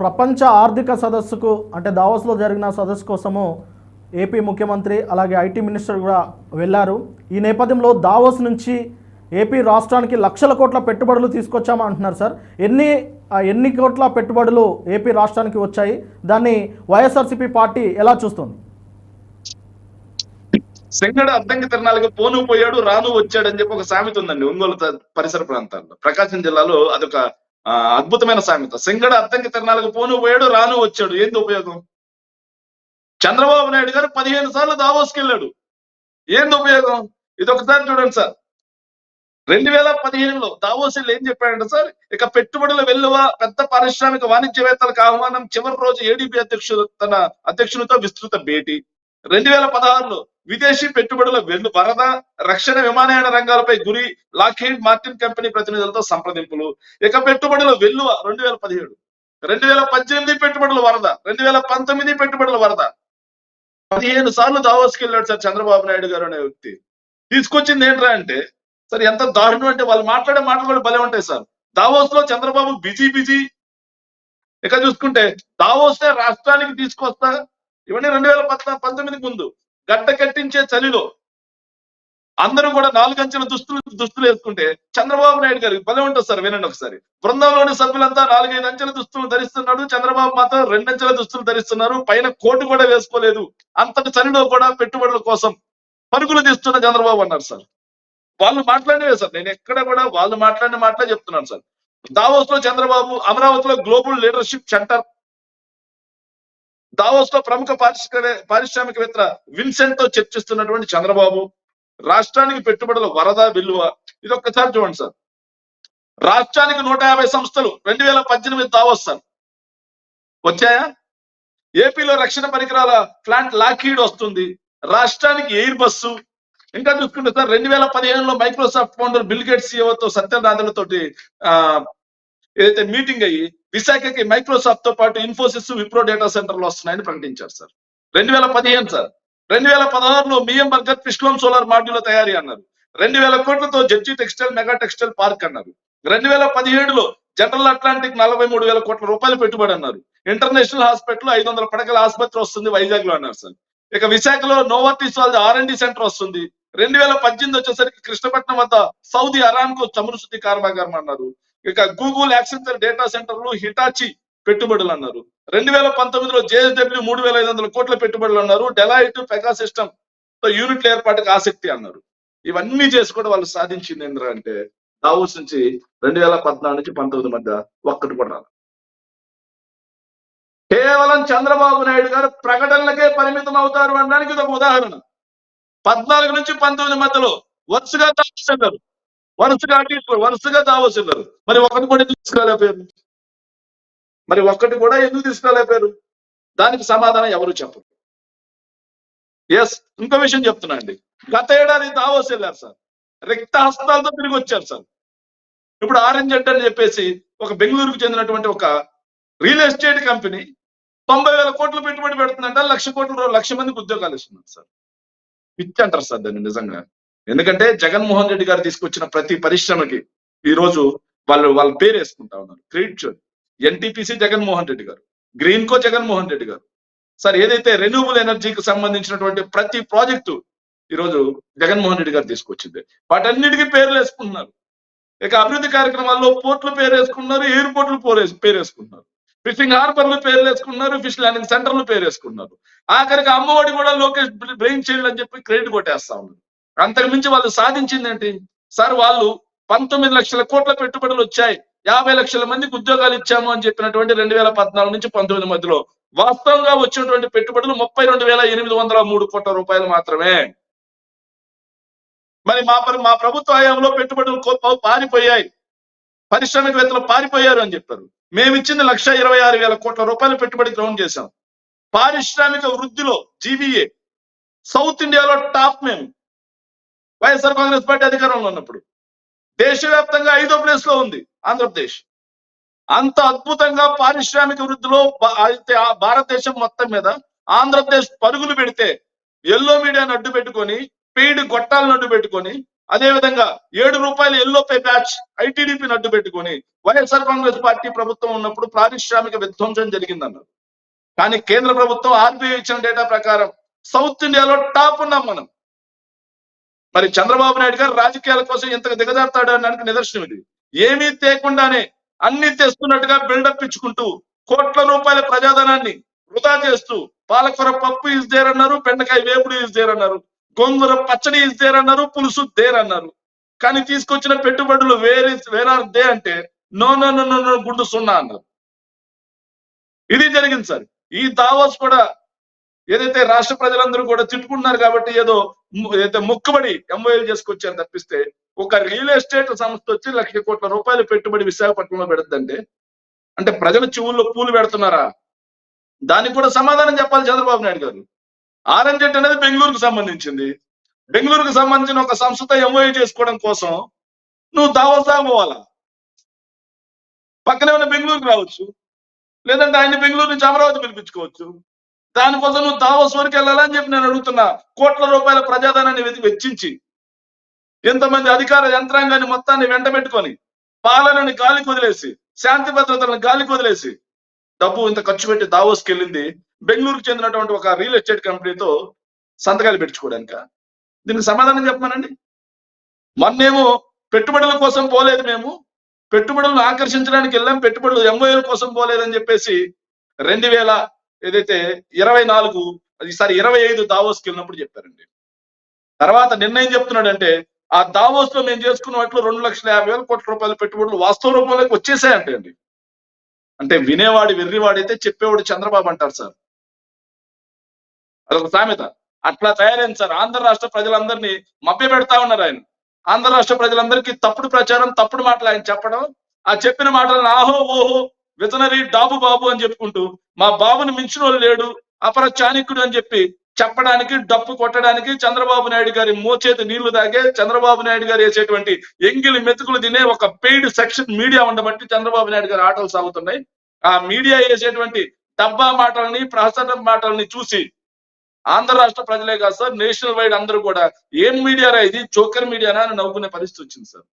ప్రపంచ ఆర్థిక సదస్సుకు అంటే దావోస్లో జరిగిన సదస్సు కోసము ఏపీ ముఖ్యమంత్రి అలాగే ఐటీ మినిస్టర్ కూడా వెళ్ళారు. ఈ నేపథ్యంలో దావోస్ నుంచి ఏపీ రాష్ట్రానికి లక్షల కోట్ల పెట్టుబడులు తీసుకొచ్చామా అంటున్నారు సార్. ఎన్ని ఎన్ని కోట్ల పెట్టుబడులు ఏపీ రాష్ట్రానికి వచ్చాయి? దాన్ని వైఎస్ఆర్సీపీ పార్టీ ఎలా చూస్తుంది? సింగడు అద్దంకి తిరణాలకు పోను పోయాడు రాను వచ్చాడు అని చెప్పి ఒక సామెత ఉందండి ఒంగోలు పరిసర ప్రాంతాల్లో. ప్రకాశం జిల్లాలో అదొక అద్భుతమైన సామెత. సింగడు అద్దంకి తిరణాలకు పోను పోయాడు రాను వచ్చాడు. ఏంది ఉపయోగం? చంద్రబాబు నాయుడు గారు పదిహేను సార్లు దావోస్కి వెళ్ళాడు. ఏంది ఉపయోగం? ఇది ఒకసారి చూడండి సార్. రెండు వేల పదిహేనులో దావోస్ వెళ్ళి ఏం చెప్పాడంటే సార్ ఇక పెట్టుబడుల వెల్లువ పెద్ద పారిశ్రామిక వాణిజ్యవేత్తలకు ఆహ్వానం చివరి రోజు ఏడీపీ అధ్యక్షుడు తన అధ్యక్షునితో విస్తృత భేటీ. రెండు వేల పదహారులో విదేశీ పెట్టుబడుల వెల్లు వరద రక్షణ విమానయాన రంగాలపై గురి లాక్హీడ్ మార్టిన్ కంపెనీ ప్రతినిధులతో సంప్రదింపులు. ఇక పెట్టుబడుల వెల్లువ రెండు వేల పదిహేడు రెండు వేల పద్దెనిమిది పెట్టుబడుల వరద రెండు వేల పంతొమ్మిది పెట్టుబడుల వరద. పదిహేను సార్లు దావోస్కి వెళ్ళాడు సార్ చంద్రబాబు నాయుడు గారు అనే వ్యక్తి. తీసుకొచ్చింది ఏంట్రా అంటే సార్ ఎంత దారుణం అంటే వాళ్ళు మాట్లాడే మాటలు కూడా భలే ఉంటాయి సార్. దావోస్లో చంద్రబాబు బిజీ బిజీ. ఇక చూసుకుంటే దావోస్ రాష్ట్రానికి తీసుకొస్తా ఇవన్నీ రెండు వేల పద్నా పంతొమ్మిది ముందు. గడ్డ కట్టించే చలిలో అందరూ కూడా నాలుగంచెల దుస్తులు దుస్తులు వేసుకుంటే చంద్రబాబు నాయుడు గారికి భలే ఉంటుంది సార్ వినండి ఒకసారి. బృందంలోని సభ్యులంతా నాలుగైదు అంచెల దుస్తులు ధరిస్తున్నాడు చంద్రబాబు మాత్రం రెండంచెల దుస్తులు ధరిస్తున్నారు పైన కోటు కూడా వేసుకోలేదు. అంతటి చలిలో కూడా పెట్టుబడుల కోసం పరుగులు తీస్తున్న చంద్రబాబు అన్నారు సార్. వాళ్ళు మాట్లాడినవే సార్ నేను ఎక్కడ కూడా వాళ్ళు మాట్లాడిన మాటలే చెప్తున్నాను సార్. దావోస్లో చంద్రబాబు అమరావతిలో గ్లోబల్ లీడర్షిప్ సెంటర్ దావోస్లో ప్రముఖ పారిశ్రామిక పారిశ్రామికవేత్త విన్సెంట్తో చర్చిస్తున్నటువంటి చంద్రబాబు రాష్ట్రానికి పెట్టుబడుల వరద విలువ ఇది ఒక్కసారి చూడండి సార్. రాష్ట్రానికి నూట యాభై సంస్థలు రెండు వేల పద్దెనిమిది దావోస్ సార్. వచ్చాయా? ఏపీలో రక్షణ పరికరాల ప్లాంట్ లాకీడ్ వస్తుంది రాష్ట్రానికి ఎయిర్ బస్సు. ఇంకా చూసుకుంటే సార్ రెండు వేల పదిహేనులో మైక్రోసాఫ్ట్ ఫౌండర్ బిల్ గేట్స్ సీఓతో సత్యనాథులతోటి ఏదైతే మీటింగ్ అయ్యి విశాఖకి మైక్రోసాఫ్ట్తో పాటు ఇన్ఫోసిస్ విప్రో డేటా సెంటర్లు వస్తున్నాయని ప్రకటించారు సార్. రెండు వేల పదిహేను సార్. రెండు వేల పదహారులో మియం బర్గర్ ఫిష్లోం సోలార్ మాడ్యూల్ తయారీ అన్నారు. రెండు వేల కోట్లతో జడ్జి టెక్స్టైల్ మెగా టెక్స్టైల్ పార్క్ అన్నారు. రెండు వేల పదిహేడులో జనరల్ అట్లాంటిక్ నలభై మూడు వేల కోట్ల రూపాయలు పెట్టుబడి అన్నారు. ఇంటర్నేషనల్ హాస్పిటల్ ఐదు వందల పడకల ఆసుపత్రి వస్తుంది వైజాగ్లో అన్నారు సార్. ఇక విశాఖలో నోవర్టీస్ వాళ్ళ ఆర్ అండ్ సెంటర్ వస్తుంది. రెండు వేల పద్దెనిమిది వచ్చేసరికి కృష్ణపట్నం వద్ద సౌదీ అరామ్కో చమురు శుద్ధి కర్మాగారం అన్నారు. ఇక గూగుల్ యాక్సెంచర్ డేటా సెంటర్లు హిటాచి పెట్టుబడులు అన్నారు. రెండు వేల పంతొమ్మిదిలో జేఎస్డబ్ల్యూ మూడు వేల ఐదు వందల కోట్ల పెట్టుబడులు అన్నారు. డెలాయిట్ పెగా సిస్టమ్తో యూనిట్ల ఏర్పాటుకు ఆసక్తి అన్నారు. ఇవన్నీ చేసి కూడా వాళ్ళు సాధించింది ఏంద్రా అంటే దావోస్ నుంచి రెండు వేల పద్నాలుగు నుంచి పంతొమ్మిది మధ్య ఒక్కటి కూడా కేవలం చంద్రబాబు నాయుడు గారు ప్రకటనలకే పరిమితం అవుతారు అనడానికి ఇది ఒక ఉదాహరణ. పద్నాలుగు నుంచి పంతొమ్మిది మధ్యలో వరుసగా దావోస్ అన్నారు వరుసగా అటు వరుసగా దావోస్ వెళ్ళారు మరి ఒకటి కూడా ఎందుకు తీసుకురాలేకపోయారు మరి ఒక్కటి కూడా ఎందుకు తీసుకురాలేకపోయారు దానికి సమాధానం ఎవరు చెప్పరు. ఎస్ ఇంకో విషయం చెప్తున్నా అండి. గత ఏడాది దావోస్ వెళ్ళారు సార్. రిక్త హస్తాలతో తిరిగి వచ్చారు సార్. ఇప్పుడు ఆరెంజ్ అంటే అని చెప్పేసి ఒక బెంగళూరుకు చెందినటువంటి ఒక రియల్ ఎస్టేట్ కంపెనీ తొంభై వేల కోట్లు పెట్టుబడి పెడుతుందంట లక్ష కోట్ల లక్ష మందికి ఉద్యోగాలు ఇస్తున్నారు సార్. పిచ్చి అంటారు సార్ దాన్ని నిజంగా. ఎందుకంటే జగన్మోహన్ రెడ్డి గారు తీసుకొచ్చిన ప్రతి పరిశ్రమకి ఈ రోజు వాళ్ళు వాళ్ళ పేరు వేసుకుంటా ఉన్నారు. Credit show NTPC Jaganmohan Reddy garu green co Jaganmohan Reddy గారు. సార్ ఏదైతే రెన్యూబుల్ ఎనర్జీకి సంబంధించినటువంటి ప్రతి ప్రాజెక్టు ఈ రోజు జగన్మోహన్ రెడ్డి గారు తీసుకొచ్చింది. వాటన్నిటికీ పేర్లు వేసుకుంటున్నారు. ఇక అభివృద్ధి కార్యక్రమాల్లో పోర్ట్లు పేరు వేసుకున్నారు ఎయిర్పోర్ట్లు పేరు వేసుకుంటున్నారు. ఫిషింగ్ హార్బర్లు పేర్లు వేసుకున్నారు ఫిష్ ల్యాండింగ్ సెంటర్లు పేరు వేసుకున్నారు ఆఖరికి అమ్మఒడి కూడా లోకేష్ బ్రెయిన్ చైల్డ్ అని చెప్పి క్రెడిట్ కొట్టేస్తా ఉన్నారు. అంతకు మించి వాళ్ళు సాధించిందేంటి సార్ వాళ్ళు పంతొమ్మిది లక్షల కోట్ల పెట్టుబడులు వచ్చాయి. యాభై లక్షల మందికి ఉద్యోగాలు ఇచ్చాము అని చెప్పినటువంటి రెండు వేల పద్నాలుగు నుంచి పంతొమ్మిది మధ్యలో. వాస్తవంగా వచ్చినటువంటి పెట్టుబడులు ముప్పై రెండు వేల ఎనిమిది వందల మూడు కోట్ల రూపాయలు మాత్రమే. మరి మా మా ప్రభుత్వ హయాంలో పెట్టుబడులు పారిపోయాయి. పరిశ్రమికవేత్తలు పారిపోయారు అని చెప్పారు. మేము ఇచ్చింది లక్ష ఇరవై ఆరు వేల కోట్ల రూపాయల పెట్టుబడి గ్రౌండ్ చేశాం. పారిశ్రామిక వృద్ధిలో జీవీఏ సౌత్ ఇండియాలో టాప్ మేము వైఎస్ఆర్ కాంగ్రెస్ పార్టీ అధికారంలో ఉన్నప్పుడు. దేశవ్యాప్తంగా ఐదో ప్లేస్లో ఉంది ఆంధ్రప్రదేశ్. అంత అద్భుతంగా పారిశ్రామిక వృద్ధిలో అయితే భారతదేశం మొత్తం మీద ఆంధ్రప్రదేశ్ పరుగులు పెడితే ఎల్లో మీడియాను అడ్డు పెట్టుకొని పెయిడ్ గొట్టాలను అడ్డు పెట్టుకొని అదే విధంగా ఏడు రూపాయలు ఎల్లో పే బ్యాచ్ ఐటీడీపీని అడ్డు పెట్టుకొని వైఎస్ఆర్ కాంగ్రెస్ పార్టీ ప్రభుత్వం ఉన్నప్పుడు పారిశ్రామిక విధ్వంసం జరిగిందన్నారు. కానీ కేంద్ర ప్రభుత్వం ఆర్బీఐ ఇచ్చిన డేటా ప్రకారం సౌత్ ఇండియాలో టాప్ ఉన్నాం మనం. మరి చంద్రబాబు నాయుడు గారు రాజకీయాల కోసం ఇంతకు దిగజారుతాడు అనడానికి నిదర్శనం ఇది. ఏమీ తేకుండానే అన్ని తెస్తున్నట్టుగా బిల్డప్ ఇచ్చుకుంటూ కోట్ల రూపాయల ప్రజాధనాన్ని వృధా చేస్తూ పాలకూర పప్పు ఇస్ దేర్ అన్నారు బెండకాయ వేపుడు ఇస్ దేర్ అన్నారు గోంగూర పచ్చడి ఇస్ దేర్ అన్నారు పులుసు దేర్ అన్నారు. కానీ తీసుకొచ్చిన పెట్టుబడులు వేరే వేరార్ దే అంటే no no no no no గుండు సున్నా అన్నారు. ఇది జరిగింది సార్. ఈ దావాస్ కూడా ఏదైతే రాష్ట్ర ప్రజలందరూ కూడా తిట్టుకుంటున్నారు కాబట్టి ఏదో ఏదైతే మొక్కుబడి ఎంఓఎల్ చేసుకొచ్చారు తప్పిస్తే ఒక రియల్ ఎస్టేట్ సంస్థ వచ్చి లక్ష కోట్ల రూపాయలు పెట్టుబడి విశాఖపట్నంలో పెడుతుందంటే అంటే ప్రజల చెవుల్లో పూలు పెడుతున్నారా? దానికి కూడా సమాధానం చెప్పాలి చంద్రబాబు నాయుడు గారు. ఆర్ఎన్జెట్ అనేది బెంగళూరుకు సంబంధించింది. బెంగళూరుకు సంబంధించిన ఒక సంస్థతో ఎంఓఏ చేసుకోవడం కోసం నువ్వు దావోస్ దాకా పోవాలా? పక్కనే ఉన్న బెంగళూరుకు రావచ్చు. లేదంటే ఆయన బెంగళూరు నుంచి అమరావతి పిలిపించుకోవచ్చు. దానికోసం నువ్వు దావోస్ వరకు వెళ్ళాలని చెప్పి నేను అడుగుతున్నా. కోట్ల రూపాయల ప్రజాధనాన్ని వెచ్చించి ఎంతమంది అధికార యంత్రాంగాన్ని మొత్తాన్ని వెంట పెట్టుకొని పాలనని గాలికి వదిలేసి శాంతి భద్రతలను గాలికి వదిలేసి డబ్బు ఇంత ఖర్చు పెట్టి దావోస్కి వెళ్ళింది బెంగళూరుకు చెందినటువంటి ఒక రియల్ ఎస్టేట్ కంపెనీతో సంతకాలు పెట్టుకోవడానిక. దీనికి సమాధానం చెప్పమనండి. మొన్నేమో పెట్టుబడుల కోసం పోలేదు మేము పెట్టుబడులను ఆకర్షించడానికి వెళ్ళాం పెట్టుబడులు ఎంఓఏల కోసం పోలేదని చెప్పేసి రెండు వేల ఏదైతే ఇరవై నాలుగు ఈసారి ఇరవై ఐదు దావోస్కి వెళ్ళినప్పుడు చెప్పారండి. తర్వాత నిర్ణయం చెప్తున్నాడంటే ఆ దావోస్లో మేము చేసుకున్న వాటిలో రెండు లక్షల యాభై వేల కోట్ల రూపాయల పెట్టుబడులు వాస్తవ రూపంలోకి వచ్చేసాయంటే అండి. అంటే వినేవాడి వెర్రివాడైతే చెప్పేవాడు చంద్రబాబు అంటారు సార్. అదొక సామెత. అట్లా తయారైంది సార్. ఆంధ్ర రాష్ట్ర ప్రజలందరినీ మభ్య పెడతా ఉన్నారు ఆయన. ఆంధ్ర రాష్ట్ర ప్రజలందరికీ తప్పుడు ప్రచారం తప్పుడు మాటలు ఆయన చెప్పడం ఆ చెప్పిన మాటలను ఆహో ఓహో విజనరీ డాబు బాబు అని చెప్పుకుంటూ మా బాబుని మించిన వాళ్ళు లేడు అపర చాణిక్యుడు అని చెప్పి చెప్పడానికి డప్పు కొట్టడానికి చంద్రబాబు నాయుడు గారి మోచేతి నీళ్ళు తాగే చంద్రబాబు నాయుడు గారు వేసేటువంటి ఎంగిలి మెతుకులు తినే ఒక పెయిడ్ సెక్షన్ మీడియా ఉండబట్టి చంద్రబాబు నాయుడు గారు ఆటలు సాగుతున్నాయి. ఆ మీడియా వేసేటువంటి డబ్బా మాటల్ని ప్రహసన మాటల్ని చూసి ఆంధ్ర రాష్ట్ర ప్రజలే కాదు సార్ నేషనల్ వైడ్ అందరూ కూడా ఏం మీడియారా ఇది? జోకర్ మీడియానా అని నవ్వుకునే పరిస్థితి వచ్చింది సార్.